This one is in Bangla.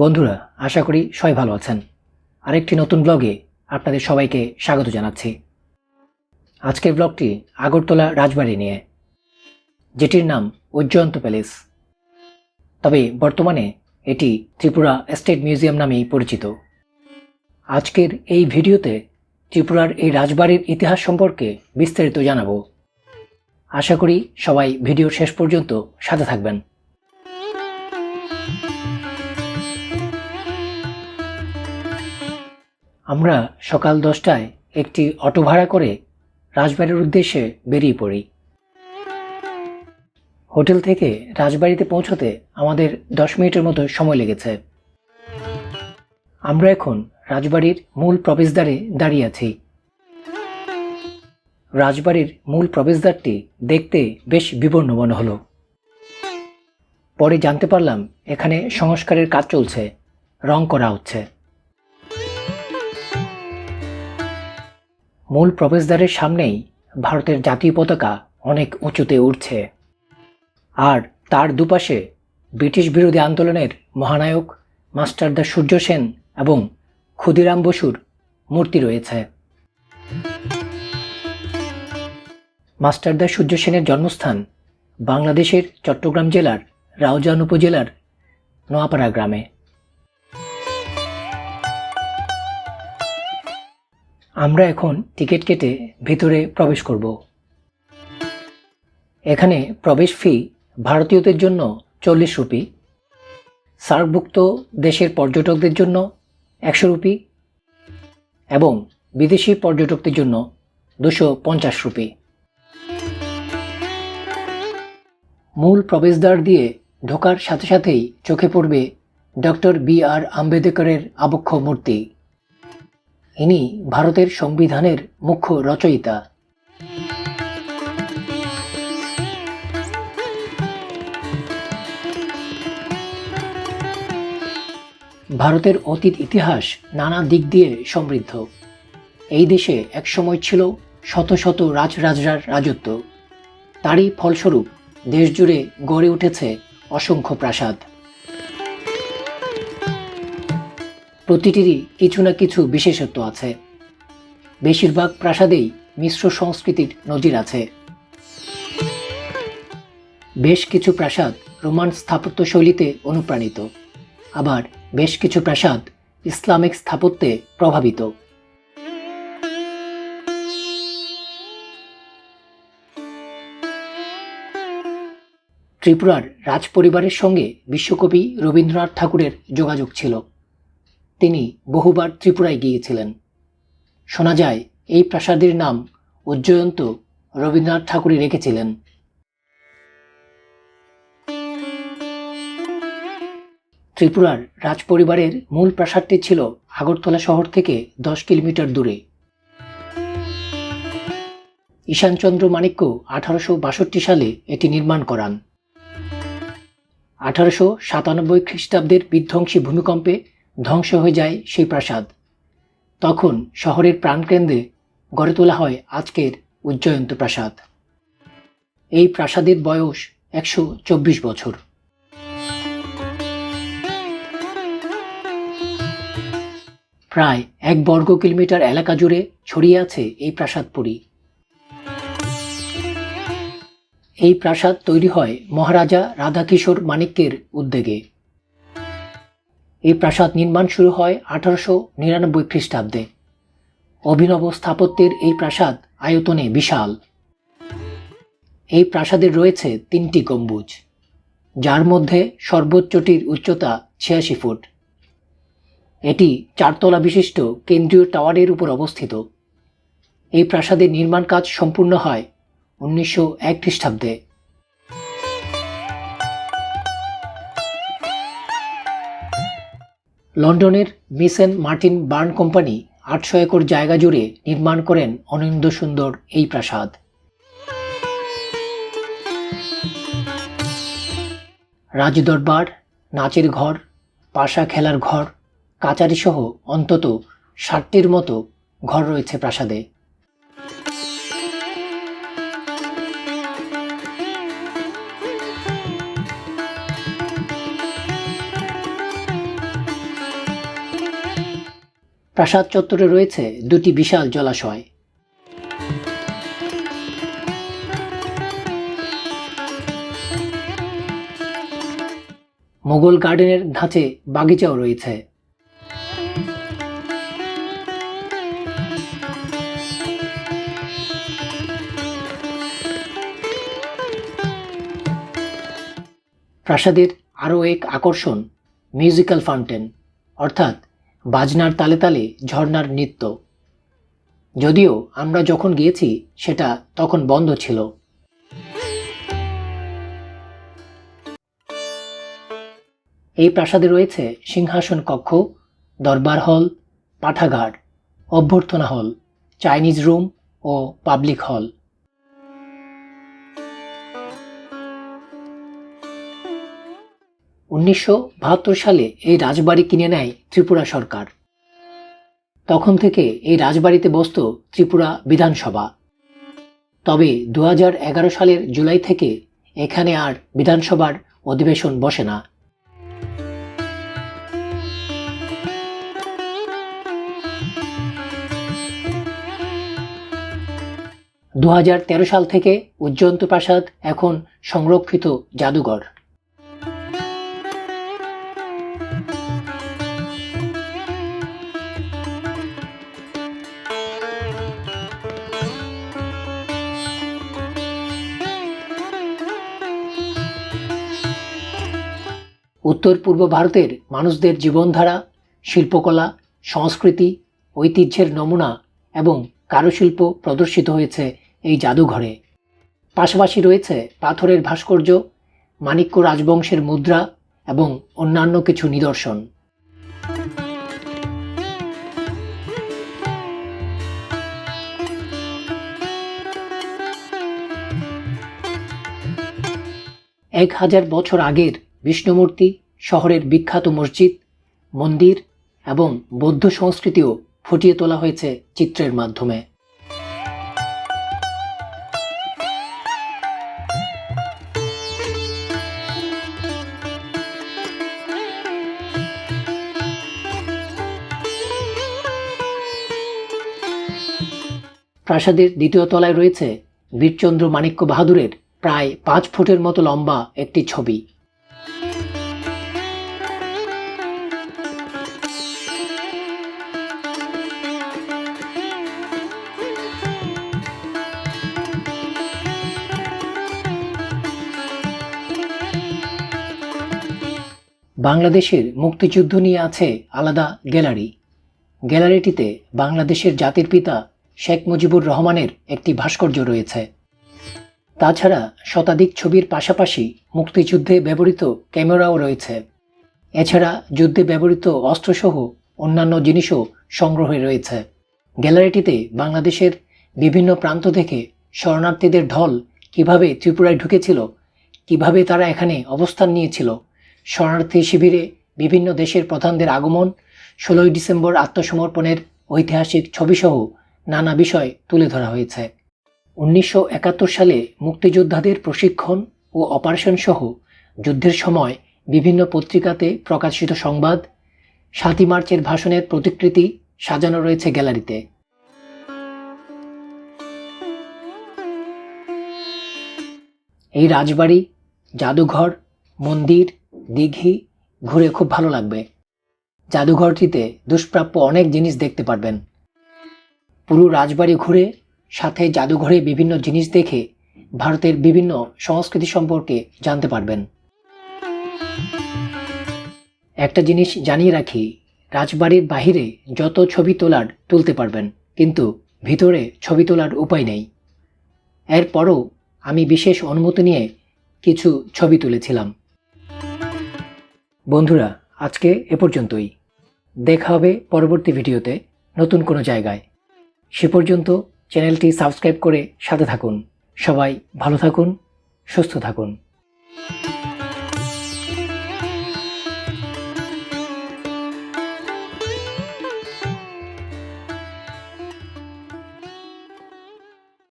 বন্ধুরা, আশা করি সবাই ভালো আছেন। আরেকটি নতুন ব্লগে আপনাদের সবাইকে স্বাগত জানাচ্ছি। আজকের ব্লগটি আগরতলা রাজবাড়ি নিয়ে, যেটির নাম উজ্জয়ন্ত প্যালেস। তবে বর্তমানে এটি ত্রিপুরা স্টেট মিউজিয়াম নামেই পরিচিত। আজকের এই ভিডিওতে ত্রিপুরার এই রাজবাড়ির ইতিহাস সম্পর্কে বিস্তারিত জানাব। আশা করি সবাই ভিডিও শেষ পর্যন্ত সাথে থাকবেন। আমরা সকাল দশটায় একটি অটো ভাড়া করে রাজবাড়ির উদ্দেশ্যে বেরিয়ে পড়ি। হোটেল থেকে রাজবাড়িতে পৌঁছতে আমাদের দশ মিনিটের মতো সময় লেগেছে। আমরা এখন রাজবাড়ির মূল প্রবেশদ্বারে দাঁড়িয়ে আছি। রাজবাড়ির মূল প্রবেশদ্বারটি দেখতে বেশ বিবর্ণ মনে হলো। পরে জানতে পারলাম এখানে সংস্কারের কাজ চলছে, রং করা হচ্ছে। মূল প্রবেশদ্বারের সামনেই ভারতের জাতীয় পতাকা অনেক উঁচুতে উঠছে আর তার দুপাশে ব্রিটিশ বিরোধী আন্দোলনের মহানায়ক মাস্টারদা সূর্য সেন এবং ক্ষুদিরাম বসুর মূর্তি রয়েছে। মাস্টারদা সূর্য সেনের জন্মস্থান বাংলাদেশের চট্টগ্রাম জেলার রাউজান উপজেলার নোয়াপাড়া গ্রামে। আমরা এখন টিকিট কেটে ভিতরে প্রবেশ করব। এখানে প্রবেশ ফি ভারতীয়দের জন্য চল্লিশ রুপি, সার্কভুক্ত দেশের পর্যটকদের জন্য একশো রুপি এবং বিদেশি পর্যটকদের জন্য দুশো পঞ্চাশ রুপি। মূল প্রবেশদ্বার দিয়ে ঢোকার সাথে সাথেই চোখে পড়বে ডক্টর বি আর আম্বেদকরের আবক্ষ মূর্তি। ইনি ভারতের সংবিধানের মুখ্য রচয়িতা। ভারতের অতীত ইতিহাস নানা দিক দিয়ে সমৃদ্ধ। এই দেশে একসময় ছিল শত শত রাজরাজরার রাজত্ব। তারই ফলস্বরূপ দেশজুড়ে গড়ে উঠেছে অসংখ্য প্রাসাদ। প্রতিটিরই কিছু না কিছু বিশেষত্ব আছে। বেশিরভাগ প্রাসাদেই মিশ্র সংস্কৃতির নজির আছে। বেশ কিছু প্রাসাদ রোমান স্থাপত্য শৈলীতে অনুপ্রাণিত, আবার বেশ কিছু প্রাসাদ ইসলামিক স্থাপত্যে প্রভাবিত। ত্রিপুরার রাজপরিবারের সঙ্গে বিশ্বকবি রবীন্দ্রনাথ ঠাকুরের যোগাযোগ ছিল। তিনি বহুবার ত্রিপুরায় গিয়েছিলেন। শোনা যায়, এই প্রাসাদের নাম উজ্জয়ন্ত রবীন্দ্রনাথ ঠাকুরই রেখেছিলেন। ত্রিপুরার রাজপরিবারের মূল প্রাসাদটি ছিল আগরতলা শহর থেকে দশ কিলোমিটার দূরে। ঈশানচন্দ্র মাণিক্য আঠারোশো বাষট্টি সালে এটি নির্মাণ করান। আঠারোশো সাতানব্বই খ্রিস্টাব্দের বিধ্বংসী ভূমিকম্পে ধ্বংস হয়ে যায় সেই প্রাসাদ। তখন শহরের প্রাণকেন্দ্রে গড়ে তোলা হয় আজকের উজ্জয়ন্ত প্রাসাদ। এই প্রাসাদের বয়স একশো চব্বিশ বছর। প্রায় এক বর্গ কিলোমিটার এলাকা জুড়ে ছড়িয়ে আছে এই প্রাসাদ প্রাসাদপুরী এই প্রাসাদ তৈরি হয় মহারাজা রাধাকিশোর মানিক্যের উদ্যোগে। এই প্রাসাদ নির্মাণ শুরু হয় আঠারোশো নিরানব্বই খ্রিস্টাব্দে। অভিনব স্থাপত্যের এই প্রাসাদ আয়তনে বিশাল। এই প্রাসাদের রয়েছে তিনটি গম্বুজ, যার মধ্যে সর্বোচ্চটির উচ্চতা ছিয়াশি ফুট। এটি চারতলা বিশিষ্ট কেন্দ্রীয় টাওয়ারের উপর অবস্থিত। এই প্রাসাদের নির্মাণ কাজ সম্পূর্ণ হয় উনিশশো এক খ্রিস্টাব্দে। লন্ডনের মিসেন মার্টিন বার্ন কোম্পানি আটশো একর জায়গা জুড়ে নির্মাণ করেন অনিন্দ সুন্দর এই প্রাসাদ। রাজদরবার, নাচের ঘর, পাশা খেলার ঘর, কাচারিসহ অন্তত ষাটটির মতো ঘর রয়েছে প্রাসাদে। প্রাসাদ চত্বরে রয়েছে দুটি বিশাল জলাশয়। মোগল গার্ডেনের ধাঁচে বাগিচাও রয়েছে। প্রাসাদের আরও এক আকর্ষণ মিউজিক্যাল ফাউন্টেন, অর্থাৎ বাজনার তালে তালে ঝর্ণার নৃত্য। যদিও আমরা যখন গিয়েছি, সেটা তখন বন্ধ ছিল। এই প্রাসাদে রয়েছে সিংহাসন কক্ষ, দরবার হল, পাঠাগার, অভ্যর্থনা হল, চাইনিজ রুম ও পাবলিক হল। উনিশশো বাহাত্তর সালে এই রাজবাড়ি কিনে নেয় ত্রিপুরা সরকার। তখন থেকে এই রাজবাড়িতে বসত ত্রিপুরা বিধানসভা। তবে দু হাজার এগারো সালের জুলাই থেকে এখানে আর বিধানসভার অধিবেশন বসে না। দু হাজার তেরো সাল থেকে উজ্জন্ত প্রাসাদ এখন সংরক্ষিত জাদুঘর। উত্তর পূর্ব ভারতের মানুষদের জীবনধারা, শিল্পকলা, সংস্কৃতি, ঐতিহ্যের নমুনা এবং কারুশিল্প প্রদর্শিত হয়েছে এই জাদুঘরে। পাশাপাশি রয়েছে পাথরের ভাস্কর্য, মাণিক্য রাজবংশের মুদ্রা এবং অন্যান্য কিছু নিদর্শন। এক হাজার বছর আগের বিষ্ণুমূর্তি, শহরের বিখ্যাত মসজিদ, মন্দির এবং বৌদ্ধ সংস্কৃতিও ফুটিয়ে তোলা হয়েছে চিত্রের মাধ্যমে। প্রাসাদের দ্বিতীয় তলায় রয়েছে বীরচন্দ্র মাণিক্য বাহাদুরের প্রায় পাঁচ ফুটের মতো লম্বা একটি ছবি। বাংলাদেশের মুক্তিযুদ্ধ নিয়ে আছে আলাদা গ্যালারি। গ্যালারিটিতে বাংলাদেশের জাতির পিতা শেখ মুজিবুর রহমানের একটি ভাস্কর্য রয়েছে। তাছাড়া শতাধিক ছবির পাশাপাশি মুক্তিযুদ্ধে ব্যবহৃত ক্যামেরাও রয়েছে। এছাড়া যুদ্ধে ব্যবহৃত অস্ত্রসহ অন্যান্য জিনিসও সংগ্রহে রয়েছে। গ্যালারিটিতে বাংলাদেশের বিভিন্ন প্রান্ত থেকে শরণার্থীদের ঢল কীভাবে ত্রিপুরায় ঢুকেছিল, কীভাবে তারা এখানে অবস্থান নিয়েছিল শরণার্থী শিবিরে বিভিন্ন দেশের প্রধানদের আগমন, ষোলোই ডিসেম্বর আত্মসমর্পণের ঐতিহাসিক ছবিসহ নানা বিষয় তুলে ধরা হয়েছে। উনিশশো একাত্তর সালে মুক্তিযোদ্ধাদের প্রশিক্ষণ ও অপারেশন সহ যুদ্ধের সময় বিভিন্ন পত্রিকাতে প্রকাশিত সংবাদ, সাতই মার্চের ভাষণের প্রতিকৃতি সাজানো রয়েছে গ্যালারিতে। এই রাজবাড়ি, জাদুঘর, মন্দির দিঘি ঘুরে খুব ভালো লাগবে। জাদুঘরটিতে দুষ্প্রাপ্য অনেক জিনিস দেখতে পারবেন। পুরো রাজবাড়ি ঘুরে, সাথে জাদুঘরে বিভিন্ন জিনিস দেখে ভারতের বিভিন্ন সংস্কৃতি সম্পর্কে জানতে পারবেন। একটা জিনিস জানিয়ে রাখি, রাজবাড়ির বাহিরে যত ছবি তোলার তুলতে পারবেন, কিন্তু ভিতরে ছবি তোলার উপায় নেই। এরপরও আমি বিশেষ অনুমতি নিয়ে কিছু ছবি তুলেছিলাম। বন্ধুরা, আজকে এ পর্যন্তই। দেখা হবে পরবর্তী ভিডিওতে নতুন কোনো জায়গায়। সে পর্যন্ত চ্যানেলটি সাবস্ক্রাইব করে সাথে থাকুন। সবাই ভালো থাকুন, সুস্থ থাকুন।